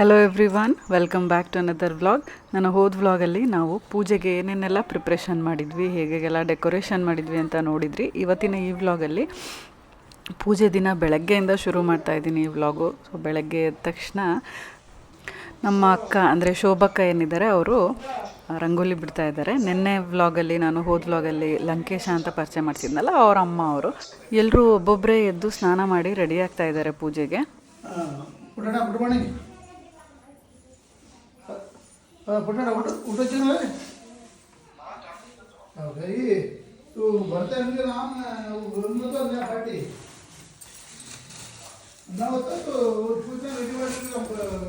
Hello everyone welcome back to another vlog ನಾನು ಹೋದ ವ್ಲಾಗಲ್ಲಿ ನಾವು ಪೂಜೆಗೆ ಏನೇನೆಲ್ಲ ಪ್ರಿಪ್ರೇಷನ್ ಮಾಡಿದ್ವಿ, ಹೇಗೆಲ್ಲ ಡೆಕೋರೇಷನ್ ಮಾಡಿದ್ವಿ ಅಂತ ನೋಡಿದ್ರಿ. ಇವತ್ತಿನ ಈ ವ್ಲಾಗಲ್ಲಿ ಪೂಜೆ ದಿನ ಬೆಳಗ್ಗೆಯಿಂದ ಶುರು ಮಾಡ್ತಾ ಇದ್ದೀನಿ ಈ ವ್ಲಾಗು ಸೊ ಬೆಳಗ್ಗೆ ಎದ್ದ ತಕ್ಷಣ ನಮ್ಮ ಅಕ್ಕ, ಅಂದರೆ ಶೋಭಕ್ಕ ಏನಿದ್ದಾರೆ, ಅವರು ರಂಗೋಲಿ ಬಿಡ್ತಾ ಇದ್ದಾರೆ. ನಿನ್ನೆ ವ್ಲಾಗಲ್ಲಿ ನಾನು ಹೋದ ವ್ಲಾಗಲ್ಲಿ ಲಂಕೇಶ ಅಂತ ಪರಿಚಯ ಮಾಡ್ತಿದ್ನಲ್ಲ, ಅವ್ರ ಅಮ್ಮ ಅವರು. ಎಲ್ಲರೂ ಒಬ್ಬೊಬ್ಬರೇ ಎದ್ದು ಸ್ನಾನ ಮಾಡಿ ರೆಡಿ ಆಗ್ತಾ ಇದ್ದಾರೆ ಪೂಜೆಗೆ. ಪುಟ್ಟಾಡ ಊಟ ಊಟ ಹಚ್ಚಿದ ಮೇಲೆ ಹೌದಾ ಈ ಇವು ಬರ್ತಾ ಇರಲಿಲ್ಲ ನಾನು ಪಾರ್ಟಿ ನಾವು ತಂದು ಪೂಜೆ ರೆಡಿ ಮಾಡಿದ್ವಿ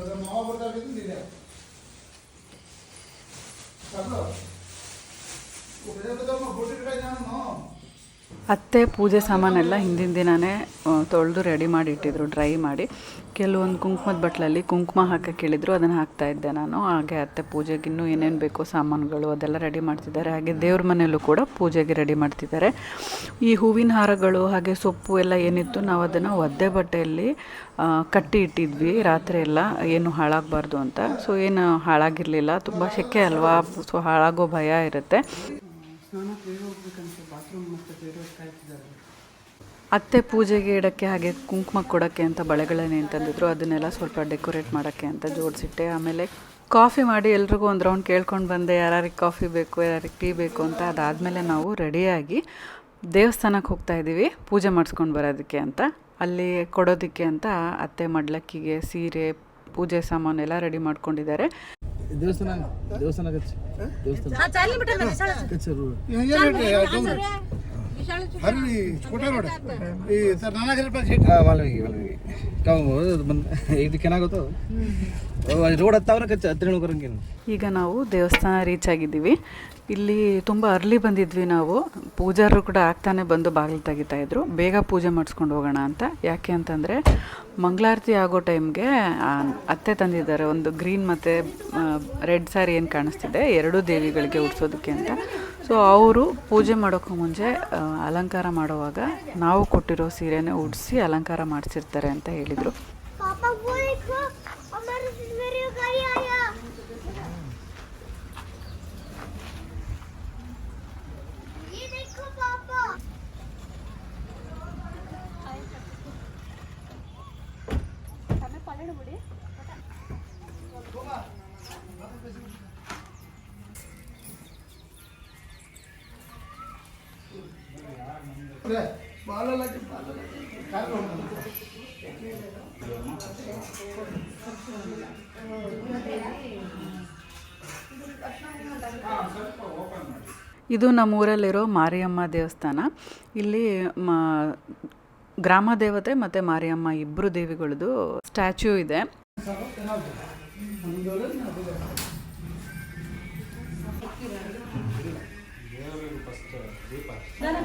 ನಮ್ಮ ಮಾವ ಬರ್ತಾ ಇದ್ದಿದ್ದಿಲ್ಲ ಸಾಕು ಫೋಟೋ ಇಟ್ಕೊಂಡು ನಾನು ಅತ್ತೆ ಪೂಜೆ ಸಾಮಾನೆಲ್ಲ ಹಿಂದಿನ ದಿನವೇ ತೊಳೆದು ರೆಡಿ ಮಾಡಿ ಇಟ್ಟಿದ್ರು ಡ್ರೈ ಮಾಡಿ. ಕೆಲವೊಂದು ಕುಂಕುಮದ ಬಟ್ಲಲ್ಲಿ ಕುಂಕುಮ ಹಾಕಕ್ಕೆ ಕೇಳಿದ್ರು ಅದನ್ನು ಹಾಕ್ತಾ ಇದ್ದೆ ನಾನು. ಹಾಗೆ ಅತ್ತೆ ಪೂಜೆಗೆ ಇನ್ನೂ ಏನೇನು ಬೇಕೋ ಸಾಮಾನುಗಳು ಅದೆಲ್ಲ ರೆಡಿ ಮಾಡ್ತಿದ್ದಾರೆ. ಹಾಗೆ ದೇವ್ರ ಮನೆಯಲ್ಲೂ ಕೂಡ ಪೂಜೆಗೆ ರೆಡಿ ಮಾಡ್ತಿದ್ದಾರೆ. ಈ ಹೂವಿನ ಹಾರಗಳು, ಹಾಗೆ ಸೊಪ್ಪು ಎಲ್ಲ ಏನಿತ್ತು, ನಾವು ಅದನ್ನು ಒದ್ದೆ ಬಟ್ಟೆಯಲ್ಲಿ ಕಟ್ಟಿ ಇಟ್ಟಿದ್ವಿ. ರಾತ್ರಿ ಎಲ್ಲ ಏನು ಹಾಳಾಗಬಾರ್ದು ಅಂತ. ಸೊ ಏನು ಹಾಳಾಗಿರಲಿಲ್ಲ. ತುಂಬ ಶೆಕೆ ಅಲ್ವಾ? ಸೊ ಹಾಳಾಗೋ ಭಯ ಇರುತ್ತೆ. ಅತ್ತೆ ಪೂಜೆಗೆ ಇಡೋಕ್ಕೆ ಹಾಗೆ ಕುಂಕುಮ ಕೊಡೋಕ್ಕೆ ಅಂತ ಬಳೆಗಳನ್ನೇ ತಂದಿದ್ರು. ಅದನ್ನೆಲ್ಲ ಸ್ವಲ್ಪ ಡೆಕೋರೇಟ್ ಮಾಡೋಕ್ಕೆ ಅಂತ ಜೋಡಿಸಿಟ್ಟೆ. ಆಮೇಲೆ ಕಾಫಿ ಮಾಡಿ ಎಲ್ರಿಗೂ ಒಂದು ರೌಂಡ್ ಕೇಳ್ಕೊಂಡು ಬಂದೆ ಯಾರಿಗೆ ಕಾಫಿ ಬೇಕು ಯಾರಿಗೆ ಟೀ ಬೇಕು ಅಂತ. ಅದಾದಮೇಲೆ ನಾವು ರೆಡಿಯಾಗಿ ದೇವಸ್ಥಾನಕ್ಕೆ ಹೋಗ್ತಾ ಇದ್ದೀವಿ, ಪೂಜೆ ಮಾಡಿಸ್ಕೊಂಡು ಬರೋದಕ್ಕೆ ಅಂತ. ಅಲ್ಲಿ ಕೊಡೋದಕ್ಕೆ ಅಂತ ಅತ್ತೆ ಮಡ್ಲಕ್ಕಿಗೆ ಸೀರೆ ಪೂಜೆ ಸಾಮಾನೆಲ್ಲ ರೆಡಿ ಮಾಡ್ಕೊಂಡಿದ್ದಾರೆ. ದೇವಸ್ಥಾನ ದೇವಸ್ಥಾನ ಈಗ ನಾವು ದೇವಸ್ಥಾನ ರೀಚ್ ಆಗಿದ್ದೀವಿ. ಇಲ್ಲಿ ತುಂಬ ಅರ್ಲಿ ಬಂದಿದ್ವಿ ನಾವು. ಪೂಜಾರರು ಕೂಡ ಆಗ್ತಾನೆ ಬಂದು ಬಾಗಿಲು ತೆಗಿತಾ ಇದ್ರು. ಬೇಗ ಪೂಜೆ ಮಾಡಿಸ್ಕೊಂಡು ಹೋಗೋಣ ಅಂತ. ಯಾಕೆ ಅಂತಂದರೆ, ಮಂಗಳಾರತಿ ಆಗೋ ಟೈಮ್ಗೆ ಅತ್ತೆ ತಂದಿದ್ದಾರೆ. ಒಂದು ಗ್ರೀನ್ ಮತ್ತು ರೆಡ್ ಸ್ಯಾರಿ ಏನು ಕಾಣಿಸ್ತಿದೆ. ಎರಡೂ ದೇವಿಗಳಿಗೆ ಉಡ್ಸೋದಕ್ಕೆ ಅಂತ. ಸೊ ಅವರು ಪೂಜೆ ಮಾಡೋಕ್ಕೂ ಮುಂಚೆ ಅಲಂಕಾರ ಮಾಡುವಾಗ ನಾವು ಕೊಟ್ಟಿರೋ ಸೀರೆನೇ ಉಡಿಸಿ ಅಲಂಕಾರ ಮಾಡಿಸಿರ್ತಾರೆ ಅಂತ ಹೇಳಿದರು. ಇದು ನಮ್ಮ ಊರಲ್ಲಿರೋ ಮಾರಿಯಮ್ಮ ದೇವಸ್ಥಾನ. ಇಲ್ಲಿ ಮ ಗ್ರಾಮ ದೇವತೆ ಮತ್ತು ಮಾರಿಯಮ್ಮ ಇಬ್ಬರು ದೇವಿಗಳದು ಸ್ಟ್ಯಾಚ್ಯೂ ಇದೆ.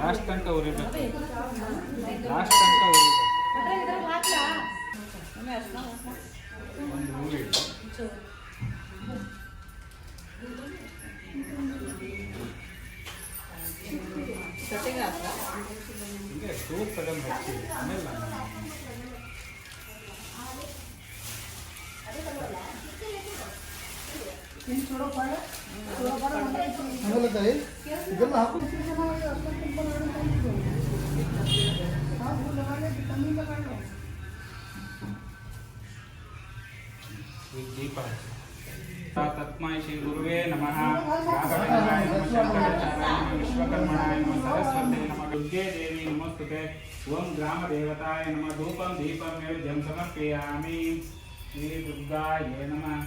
ಲಾಸ್ಟ್ ತನಕ ಉರಿಬೇಕು ಲಾಸ್ಟ್ ತನಕ ಉರಿಬೇಕು ಹೀಗೆ तत्मा श्री गुरुवे नमः। नागवेन्द्राय नमः शंकराचार्याय विश्वकर्मणाय नमः सरस्वती नमः। दुर्गे देवी नमस्तुते। ओम ग्राम देवताय नमः। धूपम दीपम नैवेद्यम समर्पयामि। श्री दुर्गा नमः।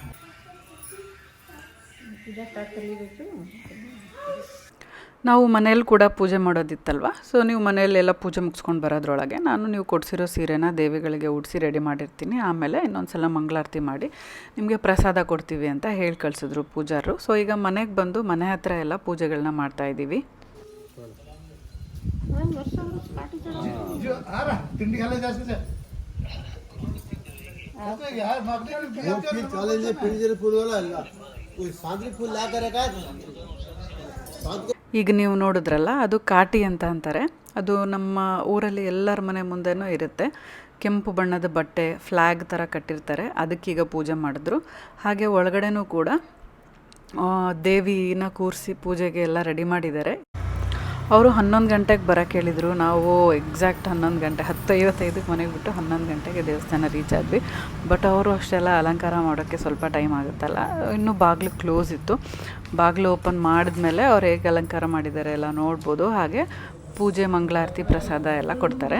ನಾವು ಮನೇಲಿ ಕೂಡ ಪೂಜೆ ಮಾಡೋದಿತ್ತಲ್ವ? ಸೊ ನೀವು ಮನೆಯಲ್ಲೆಲ್ಲ ಪೂಜೆ ಮುಗಿಸ್ಕೊಂಡು ಬರೋದ್ರೊಳಗೆ ನಾನು ನೀವು ಕೊಡಿಸಿರೋ ಸೀರೆನ ದೇವಿಗಳಿಗೆ ಉಡಿಸಿ ರೆಡಿ ಮಾಡಿರ್ತೀನಿ. ಆಮೇಲೆ ಇನ್ನೊಂದು ಸಲ ಮಂಗಳಾರತಿ ಮಾಡಿ ನಿಮಗೆ ಪ್ರಸಾದ ಕೊಡ್ತೀವಿ ಅಂತ ಹೇಳಿ ಕಳಿಸಿದ್ರು ಪೂಜಾರರು. ಸೊ ಈಗ ಮನೆಗೆ ಬಂದು ಮನೆ ಹತ್ರ ಎಲ್ಲ ಪೂಜೆಗಳನ್ನ ಮಾಡ್ತಾ ಇದ್ದೀವಿ. ಜಾಸ್ತಿ ಈಗ ನೀವು ನೋಡಿದ್ರಲ್ಲ, ಅದು ಕಾಟಿ ಅಂತ ಅಂತಾರೆ. ಅದು ನಮ್ಮ ಊರಲ್ಲಿ ಎಲ್ಲರ ಮನೆ ಮುಂದೆನೂ ಇರುತ್ತೆ. ಕೆಂಪು ಬಣ್ಣದ ಬಟ್ಟೆ ಫ್ಲ್ಯಾಗ್ ಥರ ಕಟ್ಟಿರ್ತಾರೆ. ಅದಕ್ಕೀಗ ಪೂಜೆ ಮಾಡಿದ್ರು. ಹಾಗೆ ಒಳಗಡೆನೂ ಕೂಡ ದೇವಿನ ಕೂರಿಸಿ ಪೂಜೆಗೆ ಎಲ್ಲ ರೆಡಿ ಮಾಡಿದ್ದಾರೆ. ಅವರು ಹನ್ನೊಂದು ಗಂಟೆಗೆ ಬರೋಕ್ಕೆ ಹೇಳಿದರು ನಾವು ಎಕ್ಸಾಕ್ಟ್ ಹನ್ನೊಂದು ಗಂಟೆ, ಹತ್ತು ಐವತ್ತೈದಕ್ಕೆ ಮನೆಗೆ ಬಿಟ್ಟು ಹನ್ನೊಂದು ಗಂಟೆಗೆ ದೇವಸ್ಥಾನ ರೀಚ್ ಆದ್ವಿ. ಬಟ್ ಅವರು ಅಷ್ಟೆಲ್ಲ ಅಲಂಕಾರ ಮಾಡೋಕ್ಕೆ ಸ್ವಲ್ಪ ಟೈಮ್ ಆಗುತ್ತಲ್ಲ. ಇನ್ನೂ ಬಾಗಿಲು ಕ್ಲೋಸ್ ಇತ್ತು. ಬಾಗಿಲು ಓಪನ್ ಮಾಡಿದ್ಮೇಲೆ ಅವ್ರು ಹೇಗೆ ಅಲಂಕಾರ ಮಾಡಿದ್ದಾರೆ ಎಲ್ಲ ನೋಡ್ಬೋದು. ಹಾಗೆ ಪೂಜೆ, ಮಂಗಳಾರತಿ, ಪ್ರಸಾದ ಎಲ್ಲ ಕೊಡ್ತಾರೆ.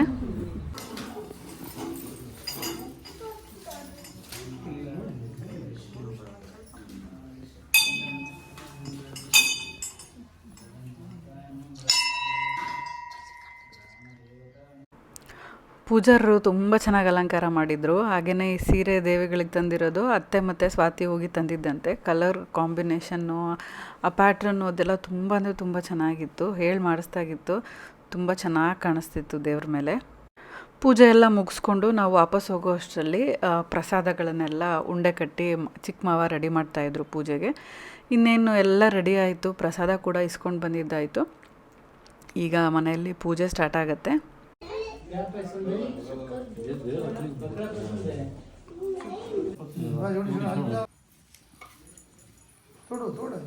ಪೂಜಾರರು ತುಂಬ ಚೆನ್ನಾಗಿ ಅಲಂಕಾರ ಮಾಡಿದರು. ಹಾಗೆಯೇ ಈ ಸೀರೆ ದೇವಿಗಳಿಗೆ ತಂದಿರೋದು, ಅತ್ತೆ ಮತ್ತು ಸ್ವಾತಿ ಹೋಗಿ ತಂದಿದ್ದಂತೆ. ಕಲರ್ ಕಾಂಬಿನೇಷನ್ನು ಆ ಪ್ಯಾಟ್ರನ್ನು ಅದೆಲ್ಲ ತುಂಬ ಅಂದರೆ ತುಂಬ ಚೆನ್ನಾಗಿತ್ತು. ಹೇಳಿ ಮಾಡಿಸ್ದಾಗಿತ್ತು ತುಂಬ ಚೆನ್ನಾಗಿ ಕಾಣಿಸ್ತಿತ್ತು ದೇವ್ರ ಮೇಲೆ. ಪೂಜೆ ಎಲ್ಲ ಮುಗಿಸ್ಕೊಂಡು ನಾವು ವಾಪಸ್ ಹೋಗೋ ಅಷ್ಟರಲ್ಲಿ ಪ್ರಸಾದಗಳನ್ನೆಲ್ಲ ಉಂಡೆ ಕಟ್ಟಿ ಚಿಕ್ಕ ಮಾವ ರೆಡಿ ಮಾಡ್ತಾಯಿದ್ರು ಪೂಜೆಗೆ. ಇನ್ನೇನು ಎಲ್ಲ ರೆಡಿ ಆಯಿತು. ಪ್ರಸಾದ ಕೂಡ ಇಸ್ಕೊಂಡು ಬಂದಿದ್ದಾಯಿತು. ಈಗ ಮನೆಯಲ್ಲಿ ಪೂಜೆ ಸ್ಟಾರ್ಟ್ ಆಗುತ್ತೆ. क्या थोड़ा थोड़ा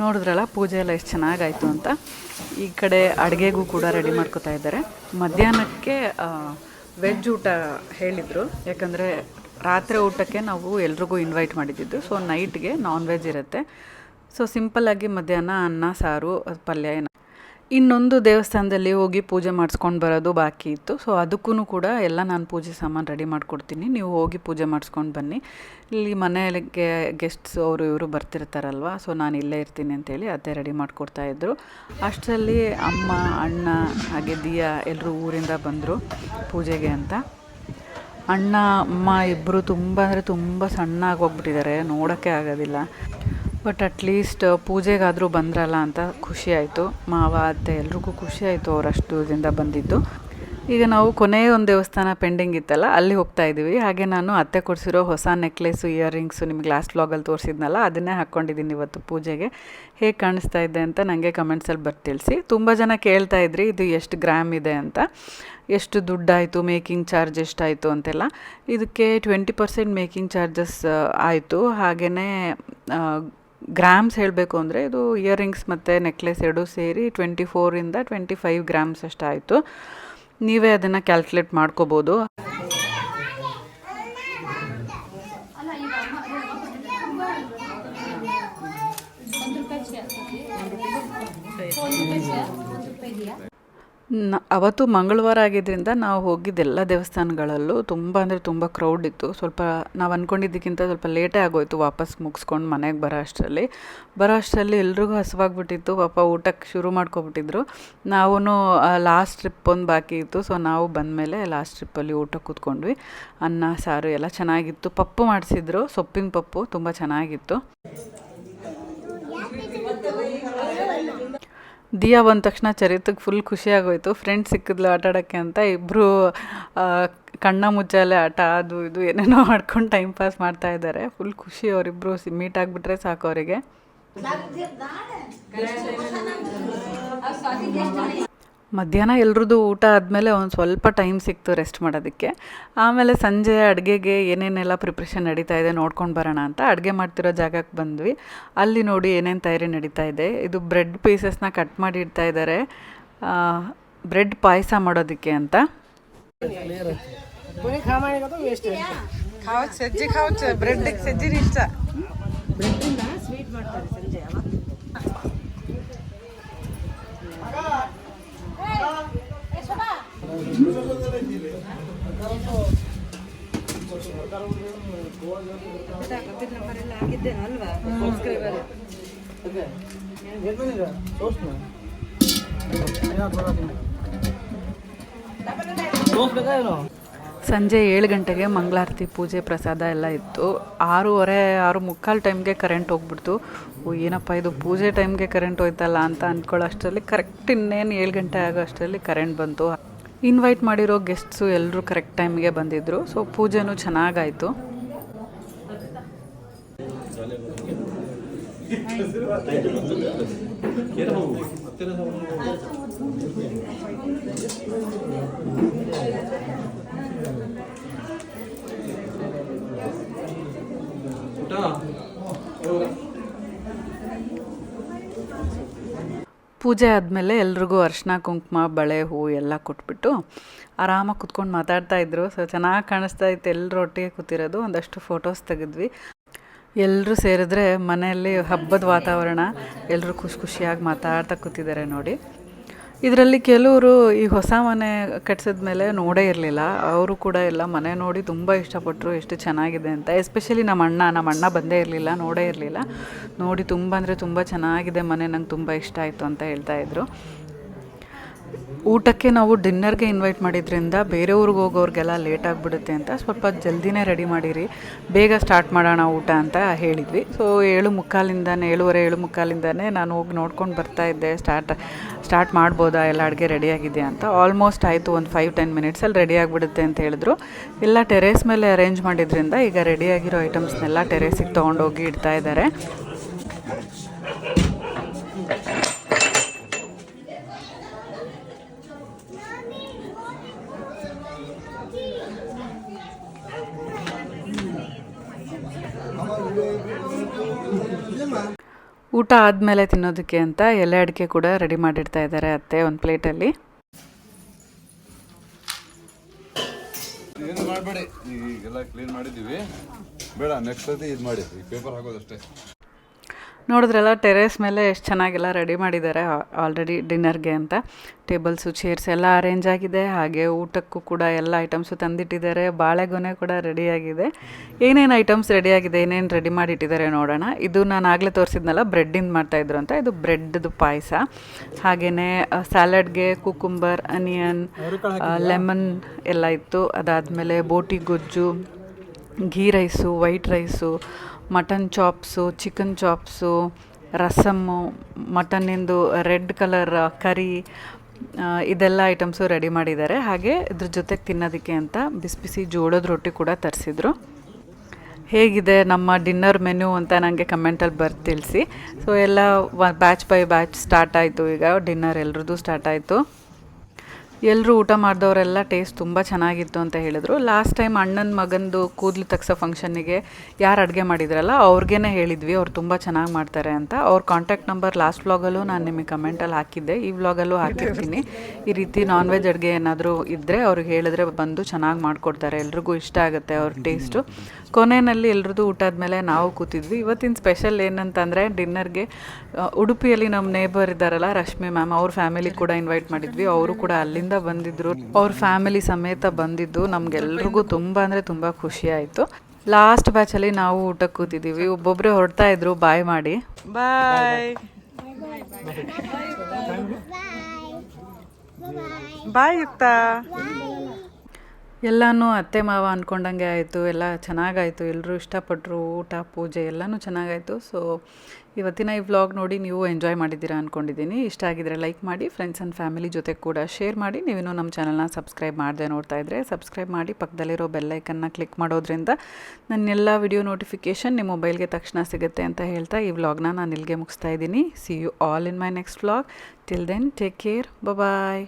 ನೋಡಿದ್ರಲ್ಲ, ಪೂಜೆ ಎಲ್ಲ ಎಷ್ಟು ಚೆನ್ನಾಗಾಯಿತು ಅಂತ. ಈ ಕಡೆ ಅಡುಗೆಗೂ ಕೂಡ ರೆಡಿ ಮಾಡ್ಕೋತಾ ಇದ್ದಾರೆ. ಮಧ್ಯಾಹ್ನಕ್ಕೆ ವೆಜ್ ಊಟ ಹೇಳಿದರು. ಯಾಕಂದರೆ ರಾತ್ರಿ ಊಟಕ್ಕೆ ನಾವು ಎಲ್ರಿಗೂ ಇನ್ವೈಟ್ ಮಾಡಿದ್ದಿದ್ದು ಸೊ ನೈಟ್ಗೆ ನಾನ್ ವೆಜ್ ಇರುತ್ತೆ. ಸೊ ಸಿಂಪಲ್ಲಾಗಿ ಮಧ್ಯಾಹ್ನ ಅನ್ನ, ಸಾರು, ಪಲ್ಯ ಇನ್ನೊಂದು ದೇವಸ್ಥಾನದಲ್ಲಿ ಹೋಗಿ ಪೂಜೆ ಮಾಡಿಸ್ಕೊಂಡು ಬರೋದು ಬಾಕಿ ಇತ್ತು. ಸೊ ಅದಕ್ಕೂ ಕೂಡ ಎಲ್ಲ ನಾನು ಪೂಜೆ ಸಾಮಾನು ರೆಡಿ ಮಾಡಿಕೊಡ್ತೀನಿ. ನೀವು ಹೋಗಿ ಪೂಜೆ ಮಾಡಿಸ್ಕೊಂಡು ಬನ್ನಿ. ಇಲ್ಲಿ ಮನೆಗೆ ಗೆಸ್ಟ್ಸ್ ಅವರು ಇವರು ಬರ್ತಿರ್ತಾರಲ್ವ? ಸೊ ನಾನು ಇಲ್ಲೇ ಇರ್ತೀನಿ ಅಂತೇಳಿ ಅದೇ ರೆಡಿ ಮಾಡಿಕೊಡ್ತಾಯಿದ್ರು ಅಷ್ಟರಲ್ಲಿ ಅಮ್ಮ, ಅಣ್ಣ, ಹಾಗೆ ದಿಯಾ ಎಲ್ಲರೂ ಊರಿಂದ ಬಂದರು ಪೂಜೆಗೆ ಅಂತ. ಅಣ್ಣ, ಅಮ್ಮ ಇಬ್ಬರು ತುಂಬ ಅಂದರೆ ತುಂಬ ಸಣ್ಣ ಆಗೋಗ್ಬಿಟ್ಟಿದ್ದಾರೆ ನೋಡೋಕ್ಕೆ ಆಗೋದಿಲ್ಲ. ಬಟ್ ಅಟ್ಲೀಸ್ಟ್ ಪೂಜೆಗಾದರೂ ಬಂದ್ರಲ್ಲ ಅಂತ ಖುಷಿ ಆಯಿತು. ಮಾವ, ಅತ್ತೆ ಎಲ್ರಿಗೂ ಖುಷಿ ಆಯಿತು ಅವರಷ್ಟು ಅಷ್ಟು ಬಂದಿದ್ದು. ಈಗ ನಾವು ಕೊನೆಯ ಒಂದು ದೇವಸ್ಥಾನ ಪೆಂಡಿಂಗ್ ಇತ್ತಲ್ಲ, ಅಲ್ಲಿ ಹೋಗ್ತಾ ಇದ್ದೀವಿ. ಹಾಗೆ ನಾನು ಅತ್ತೆ ಕೊಡಿಸಿರೋ ಹೊಸ ನೆಕ್ಲೆಸು ಇಯರಿಂಗ್ಸು ನಿಮಗೆ ಲಾಸ್ಟ್ ವ್ಲಾಗಲ್ಲಿ ತೋರಿಸಿದ್ನಲ್ಲ, ಅದನ್ನೇ ಹಾಕ್ಕೊಂಡಿದ್ದೀನಿ ಇವತ್ತು ಪೂಜೆಗೆ. ಹೇಗೆ ಕಾಣಿಸ್ತಾ ಇದೆ ಅಂತ ನನಗೆ ಕಮೆಂಟ್ಸಲ್ಲಿ ಬರ್ತಿ ತಿಳಿಸಿ. ತುಂಬ ಜನ ಕೇಳ್ತಾ ಇದ್ರಿ, ಇದು ಎಷ್ಟು ಗ್ರಾಮ್ ಇದೆ ಅಂತ. ಎಷ್ಟು ದುಡ್ಡಾಯಿತು ಮೇಕಿಂಗ್ ಚಾರ್ಜ್ ಎಷ್ಟಾಯಿತು ಅಂತೆಲ್ಲ. ಇದಕ್ಕೆ ಟ್ವೆಂಟಿ ಪರ್ಸೆಂಟ್ ಮೇಕಿಂಗ್ ಚಾರ್ಜಸ್ ಆಯಿತು. ಹಾಗೆಯೇ ಗ್ರಾಮ್ಸ್ ಹೇಳಬೇಕು ಅಂದರೆ ಇದು ಇಯರಿಂಗ್ಸ್ ಮತ್ತು ನೆಕ್ಲೆಸ್ ಎರಡೂ ಸೇರಿ ಟ್ವೆಂಟಿ ಫೋರಿಂದ ಟ್ವೆಂಟಿ ಫೈವ್ ಗ್ರಾಮ್ಸ್ ಅಷ್ಟಾಯಿತು. ನೀವೇ ಅದನ್ನು ಕ್ಯಾಲ್ಕುಲೇಟ್ ಮಾಡ್ಕೋಬೋದು. ಅವತ್ತು ಮಂಗಳವಾರ ಆಗಿದ್ದರಿಂದ ನಾವು ಹೋಗಿದ್ದೆಲ್ಲ ದೇವಸ್ಥಾನಗಳಲ್ಲೂ ತುಂಬ ಅಂದರೆ ತುಂಬ ಕ್ರೌಡ್ ಇತ್ತು. ಸ್ವಲ್ಪ ನಾವು ಅಂದ್ಕೊಂಡಿದ್ದಕ್ಕಿಂತ ಸ್ವಲ್ಪ ಲೇಟೇ ಆಗೋಯ್ತು ವಾಪಸ್ ಮುಗಿಸ್ಕೊಂಡು ಮನೆಗೆ ಬರೋ ಅಷ್ಟರಲ್ಲಿ. ಬರೋ ಅಷ್ಟರಲ್ಲಿ ಎಲ್ರಿಗೂ ಹಸುವಾಗ್ಬಿಟ್ಟಿತ್ತು. ಪಾಪ ಊಟಕ್ಕೆ ಶುರು ಮಾಡ್ಕೊಬಿಟ್ಟಿದ್ರು. ನಾವೂ ಲಾಸ್ಟ್ ಟ್ರಿಪ್ ಒಂದು ಬಾಕಿ ಇತ್ತು. ಸೊ ನಾವು ಬಂದಮೇಲೆ ಲಾಸ್ಟ್ ಟ್ರಿಪ್ಪಲ್ಲಿ ಊಟ ಕೂತ್ಕೊಂಡ್ವಿ. ಅನ್ನ, ಸಾರು ಎಲ್ಲ ಚೆನ್ನಾಗಿತ್ತು. ಪಪ್ಪು ಮಾಡಿಸಿದ್ರು. ಸೊಪ್ಪಿನ ಪಪ್ಪು ತುಂಬ ಚೆನ್ನಾಗಿತ್ತು. ದಿಯಾ ಬಂದ ತಕ್ಷಣ ಚರಿತಕ್ಕೆ ಫುಲ್ ಖುಷಿಯಾಗೋಯ್ತು ಫ್ರೆಂಡ್ಸ್ ಫ್ರೆಂಡ್ ಸಿಕ್ಕಿದ್ಲು ಆಟ ಆಡೋಕ್ಕೆ ಅಂತ ಇಬ್ಬರು ಕಣ್ಣ ಮುಚ್ಚಾಲೆ ಆಟ, ಅದು ಇದು ಏನೇನೋ ಮಾಡ್ಕೊಂಡು ಟೈಮ್ ಪಾಸ್ ಮಾಡ್ತಾ ಇದ್ದಾರೆ. ಫುಲ್ ಖುಷಿ ಅವರಿಬ್ಬರು ಮೀಟ್ ಆಗಿಬಿಟ್ರೆ ಸಾಕು ಅವರಿಗೆ. ಮಧ್ಯಾಹ್ನ ಎಲ್ರದ್ದು ಊಟ ಆದಮೇಲೆ ಒಂದು ಸ್ವಲ್ಪ ಟೈಮ್ ಸಿಕ್ತು ರೆಸ್ಟ್ ಮಾಡೋದಕ್ಕೆ. ಆಮೇಲೆ ಸಂಜೆ ಅಡುಗೆಗೆ ಏನೇನೆಲ್ಲ ಪ್ರಿಪ್ರೇಷನ್ ನಡೀತಾ ಇದೆ ನೋಡ್ಕೊಂಡು ಬರೋಣ ಅಂತ ಅಡುಗೆ ಮಾಡ್ತಿರೋ ಜಾಗಕ್ಕೆ ಬಂದ್ವಿ. ಅಲ್ಲಿ ನೋಡಿ ಏನೇನು ತಯಾರಿ ನಡೀತಾ ಇದೆ. ಇದು ಬ್ರೆಡ್ ಪೀಸಸ್ನ ಕಟ್ ಮಾಡಿ ಇಡ್ತಾ ಇದ್ದಾರೆ ಬ್ರೆಡ್ ಪಾಯಸ ಮಾಡೋದಕ್ಕೆ ಅಂತ. ಸಜ್ಜಿ ಖಾವ್ ಬ್ರೆಡ್ ಸಜ್ಜಿ ಇಷ್ಟ. ಸಂಜೆ ಏಳು ಗಂಟೆಗೆ ಮಂಗಳಾರತಿ ಪೂಜೆ ಪ್ರಸಾದ ಎಲ್ಲ ಇತ್ತು. ಆರೂವರೆ, ಆರು ಮುಕ್ಕಾಲು ಟೈಮ್ಗೆ ಕರೆಂಟ್ ಹೋಗ್ಬಿಡ್ತು. ಓ, ಏನಪ್ಪ ಇದು ಪೂಜೆ ಟೈಮ್ಗೆ ಕರೆಂಟ್ ಹೋಯ್ತಲ್ಲ ಅಂತ ಅಂದ್ಕೊಳ್ಳೋ ಅಷ್ಟರಲ್ಲಿ ಕರೆಕ್ಟ್ ಇನ್ನೇನು ಏಳು ಗಂಟೆ ಆಗೋ ಅಷ್ಟರಲ್ಲಿ ಕರೆಂಟ್ ಬಂತು. ಇನ್ವೈಟ್ ಮಾಡಿರೋ ಗೆಸ್ಟ್ಸು ಎಲ್ಲರೂ ಕರೆಕ್ಟ್ ಟೈಮ್ಗೆ ಬಂದಿದ್ದರು ಸೊ ಪೂಜೆನೂ ಚೆನ್ನಾಗಾಯಿತು. ಪೂಜೆ ಆದಮೇಲೆ ಎಲ್ರಿಗೂ ಅರ್ಶಿನ, ಕುಂಕುಮ, ಬಳೆ ಹೂವು ಎಲ್ಲ ಕೊಟ್ಬಿಟ್ಟು ಆರಾಮಾಗಿ ಕುತ್ಕೊಂಡು ಮಾತಾಡ್ತಾ ಇದ್ರು. ಸೊ ಚೆನ್ನಾಗಿ ಕಾಣಿಸ್ತಾ ಇತ್ತು. ಎಲ್ಲರೂ ಒಟ್ಟಿಗೆ ಕೂತಿರೋದು. ಒಂದಷ್ಟು ಫೋಟೋಸ್ ತೆಗೆದ್ವಿ. ಎಲ್ಲರೂ ಸೇರಿದ್ರೆ ಮನೆಯಲ್ಲಿ ಹಬ್ಬದ ವಾತಾವರಣ ಎಲ್ಲರೂ ಖುಷಿ ಖುಷಿಯಾಗಿ ಮಾತಾಡ್ತಾ ಕೂತಿದ್ದಾರೆ ನೋಡಿ. ಇದರಲ್ಲಿ ಕೆಲವರು ಈ ಹೊಸ ಮನೆ ಕಟ್ಸಿದ ಮೇಲೆ ನೋಡೇ ಇರಲಿಲ್ಲ. ಅವರು ಕೂಡ ಎಲ್ಲ ಮನೆ ನೋಡಿ ತುಂಬ ಇಷ್ಟಪಟ್ಟರು ಎಷ್ಟು ಚೆನ್ನಾಗಿದೆ ಅಂತ. ಎಸ್ಪೆಷಲಿ ನಮ್ಮ ಅಣ್ಣ ನಮ್ಮ ಅಣ್ಣ ಬಂದೇ ಇರಲಿಲ್ಲ, ನೋಡೇ ಇರಲಿಲ್ಲ. ನೋಡಿ ತುಂಬ ಅಂದರೆ ತುಂಬ ಚೆನ್ನಾಗಿದೆ ಮನೆ, ನಂಗೆ ತುಂಬ ಇಷ್ಟ ಆಯಿತು ಅಂತ ಹೇಳ್ತಾ ಇದ್ರು. ಊಟಕ್ಕೆ ನಾವು ಡಿನ್ನರ್ಗೆ ಇನ್ವೈಟ್ ಮಾಡಿದ್ರಿಂದ ಬೇರೆ ಊರಿಗೆ ಹೋಗೋರಿಗೆಲ್ಲ ಲೇಟ್ ಆಗಿಬಿಡುತ್ತೆ ಅಂತ. ಸ್ವಲ್ಪ ಜಲ್ದಿನೇ ರೆಡಿ ಮಾಡಿರಿ. ಬೇಗ ಸ್ಟಾರ್ಟ್ ಮಾಡೋಣ ಊಟ ಅಂತ ಹೇಳಿದ್ವಿ. ಸೊ ಏಳು ಮುಕ್ಕಾಲಿಂದಾನೆ, ಏಳುವರೆ, ಏಳು ಮುಕ್ಕಾಲಿಂದಾನೆ ನಾನು ಹೋಗಿ ನೋಡ್ಕೊಂಡು ಬರ್ತಾ ಇದ್ದೆ. ಸ್ಟಾರ್ಟ್ ಸ್ಟಾರ್ಟ್ ಮಾಡ್ಬೋದಾ? ಎಲ್ಲ ಅಡುಗೆ ರೆಡಿಯಾಗಿದೆಯಾ ಅಂತ. ಆಲ್ಮೋಸ್ಟ್ ಆಯಿತು, ಒಂದು ಫೈವ್ ಟೆನ್ ಮಿನಿಟ್ಸಲ್ಲಿ ರೆಡಿ ಆಗಿಬಿಡುತ್ತೆ ಅಂತ ಹೇಳಿದ್ರು. ಎಲ್ಲ ಟೆರೇಸ್ ಮೇಲೆ ಅರೇಂಜ್ ಮಾಡಿದ್ರಿಂದ ಈಗ ರೆಡಿಯಾಗಿರೋ ಐಟಮ್ಸ್ನೆಲ್ಲ ಟೆರೇಸಿಗೆ ತೊಗೊಂಡೋಗಿ ಇಡ್ತಾ ಇದ್ದಾರೆ. ಊಟ ಆದಮೇಲೆ ತಿನ್ನೋದಕ್ಕೆ ಅಂತ ಎಲೆ ಅಡಿಕೆ ಕೂಡ ರೆಡಿ ಮಾಡಿಡ್ತಾ ಇದ್ದಾರೆ ಅತ್ತೆ ಒಂದು ಪ್ಲೇಟಲ್ಲಿ. ಏನು ಮಾಡಬೇಡಿ, ಈಗೆಲ್ಲ ಕ್ಲೀನ್ ಮಾಡಿದ್ದೀವಿ. ಬೇಡ ನೆಕ್ಸ್ಟ್ ಸತಿ ಇದು ಮಾಡಿ, ಈ ಪೇಪರ್ ಹಾಕೋದಷ್ಟೇ. ನೋಡಿದ್ರಲ್ಲ ಟೆರೇಸ್ ಮೇಲೆ ಎಷ್ಟು ಚೆನ್ನಾಗೆಲ್ಲ ರೆಡಿ ಮಾಡಿದ್ದಾರೆ ಆಲ್ರೆಡಿ ಡಿನ್ನರ್ಗೆ ಅಂತ. ಟೇಬಲ್ಸು ಚೇರ್ಸ್ ಎಲ್ಲ ಅರೇಂಜ್ ಆಗಿದೆ. ಹಾಗೆ ಊಟಕ್ಕೂ ಕೂಡ ಎಲ್ಲ ಐಟಮ್ಸು ತಂದಿಟ್ಟಿದ್ದಾರೆ. ಬಾಳೆಗೊನೆ ಕೂಡ ರೆಡಿಯಾಗಿದೆ ಏನೇನು ಐಟಮ್ಸ್ ರೆಡಿಯಾಗಿದೆ ಏನೇನು ರೆಡಿ ಮಾಡಿಟ್ಟಿದ್ದಾರೆ ನೋಡೋಣ. ಇದು ನಾನು ಆಗಲೇ ತೋರಿಸಿದ್ನಲ್ಲ ಬ್ರೆಡ್ಡಿಂದ ಮಾಡ್ತಾಯಿದ್ರು ಅಂತ. ಇದು ಬ್ರೆಡ್ದು ಪಾಯಸ. ಹಾಗೆಯೇ ಸ್ಯಾಲಡ್ಗೆ ಕುಕುಂಬರ್ ಅನಿಯನ್ ಲೆಮನ್ ಎಲ್ಲ ಇತ್ತು. ಅದಾದಮೇಲೆ ಬೋಟಿ ಗೊಜ್ಜು ghee rice white rice mutton chops, chicken chops rasam ಮಟನ್ನಿಂದು red colour curry ಇದೆಲ್ಲ ಐಟಮ್ಸು ರೆಡಿ ಮಾಡಿದ್ದಾರೆ. ಹಾಗೆ ಇದ್ರ ಜೊತೆಗೆ ತಿನ್ನೋದಕ್ಕೆ ಅಂತ ಬಿಸಿ ಬಿಸಿ ಜೋಳದ ರೊಟ್ಟಿ ಕೂಡ ತರಿಸಿದ್ರು. ಹೇಗಿದೆ ನಮ್ಮ ಡಿನ್ನರ್ ಮೆನು ಅಂತ ನನಗೆ ಕಮೆಂಟಲ್ಲಿ ಬರ್ದು ತಿಳಿಸಿ ಸೊ ಎಲ್ಲ ಬ್ಯಾಚ್ ಬೈ ಬ್ಯಾಚ್ ಸ್ಟಾರ್ಟ್ ಆಯಿತು. ಈಗ ಡಿನ್ನರ್ ಎಲ್ರದ್ದು ಸ್ಟಾರ್ಟ್ ಆಯಿತು. ಎಲ್ಲರೂ ಊಟ ಮಾಡಿದವರೆಲ್ಲ ಟೇಸ್ಟ್ ತುಂಬ ಚೆನ್ನಾಗಿತ್ತು ಅಂತ ಹೇಳಿದರು. ಲಾಸ್ಟ್ ಟೈಮ್ ಅಣ್ಣನ ಮಗಂದು ಕೂದಲು ತಗ್ಸೋ ಫಂಕ್ಷನ್ನಿಗೆ ಯಾರು ಅಡುಗೆ ಮಾಡಿದ್ರಲ್ಲ ಅವ್ರಿಗೇ ಹೇಳಿದ್ವಿ, ಅವ್ರು ತುಂಬ ಚೆನ್ನಾಗಿ ಮಾಡ್ತಾರೆ ಅಂತ. ಅವ್ರ ಕಾಂಟ್ಯಾಕ್ಟ್ ನಂಬರ್ ಲಾಸ್ಟ್ ವ್ಲಾಗಲ್ಲೂ ನಾನು ನಿಮಗೆ ಕಮೆಂಟಲ್ಲಿ ಹಾಕಿದ್ದೆ. ಈ ವ್ಲಾಗಲ್ಲೂ ಹಾಕಿರ್ತೀನಿ. ಈ ರೀತಿ ನಾನ್ ವೆಜ್ ಅಡುಗೆ ಏನಾದರೂ ಇದ್ದರೆ ಅವ್ರಿಗೆ ಹೇಳಿದ್ರೆ ಬಂದು ಚೆನ್ನಾಗಿ ಮಾಡಿಕೊಡ್ತಾರೆ. ಎಲ್ರಿಗೂ ಇಷ್ಟ ಆಗುತ್ತೆ ಅವ್ರ ಟೇಸ್ಟು ಕೊನೆಯಲ್ಲಿ ಎಲ್ರದ್ದು ಊಟ ಆದಮೇಲೆ ನಾವು ಕೂತಿದ್ವಿ. ಇವತ್ತಿನ ಸ್ಪೆಷಲ್ ಏನಂತಂದರೆ ಡಿನ್ನರ್ಗೆ ಉಡುಪಿಯಲ್ಲಿ ನಮ್ಮ ನೇಬರ್ ಇದ್ದಾರಲ್ಲ ರಶ್ಮಿ ಮ್ಯಾಮ್ ಅವ್ರ ಫ್ಯಾಮಿಲಿ ಕೂಡ ಇನ್ವೈಟ್ ಮಾಡಿದ್ವಿ. ಅವರು ಕೂಡ ಅಲ್ಲಿಂದ ಬಂದಿದ್ದರು ಅವ್ರ ಫ್ಯಾಮಿಲಿ ಸಮೇತ ಬಂದಿದ್ದು. ನಮಗೆಲ್ರಿಗೂ ತುಂಬ ಅಂದರೆ ತುಂಬ ಖುಷಿ ಆಯಿತು. ಲಾಸ್ಟ್ ಬ್ಯಾಚಲ್ಲಿ ನಾವು ಊಟಕ್ಕೆ ಕೂತಿದ್ದೀವಿ ಒಬ್ಬೊಬ್ಬರೇ ಹೊರಡ್ತಾ ಇದ್ರು. ಬಾಯ್ ಮಾಡಿ. ಬಾಯ್ ಬಾಯ್ ಯುಕ್ತ ಎಲ್ಲನೂ ಅತ್ತೆ ಮಾವ ಅಂದ್ಕೊಂಡಂಗೆ ಆಯಿತು, ಎಲ್ಲ ಚೆನ್ನಾಗಾಯಿತು ಎಲ್ಲರೂ ಇಷ್ಟಪಟ್ಟರು ಊಟ, ಪೂಜೆ ಎಲ್ಲನೂ ಚೆನ್ನಾಗಾಯಿತು. ಸೊ ಇವತ್ತಿನ ಈ ವ್ಲಾಗ್ ನೋಡಿ ನೀವು ಎಂಜಾಯ್ ಮಾಡಿದ್ದೀರಾ ಅಂದ್ಕೊಂಡಿದ್ದೀನಿ ಇಷ್ಟ ಆಗಿದ್ರೆ ಲೈಕ್ ಮಾಡಿ ಫ್ರೆಂಡ್ಸ್ ಆ್ಯಂಡ್ ಫ್ಯಾಮಿಲಿ ಜೊತೆ ಕೂಡ ಶೇರ್ ಮಾಡಿ. ನೀವಿನ್ನೂ ನಮ್ಮ ಚಾನಲ್ನ ಸಬ್ಸ್ಕ್ರೈಬ್ ಮಾಡದೆ ನೋಡ್ತಾ ಇದ್ದರೆ ಸಬ್ಸ್ಕ್ರೈಬ್ ಮಾಡಿ, ಪಕ್ಕದಲ್ಲಿರೋ ಬೆಲ್ಲೈಕನ್ನ ಕ್ಲಿಕ್ ಮಾಡೋದ್ರಿಂದ ನನ್ನೆಲ್ಲ ವಿಡಿಯೋ ನೋಟಿಫಿಕೇಷನ್ ನಿಮ್ಮ ಮೊಬೈಲ್ಗೆ ತಕ್ಷಣ ಸಿಗುತ್ತೆ ಅಂತ ಹೇಳ್ತಾ ಈ ವ್ಲಾಗ್ನ ನಾನು ಇಲ್ಲಿಗೆ ಮುಗಿಸ್ತಾ ಇದ್ದೀನಿ. See you all in my next vlog till then take care bye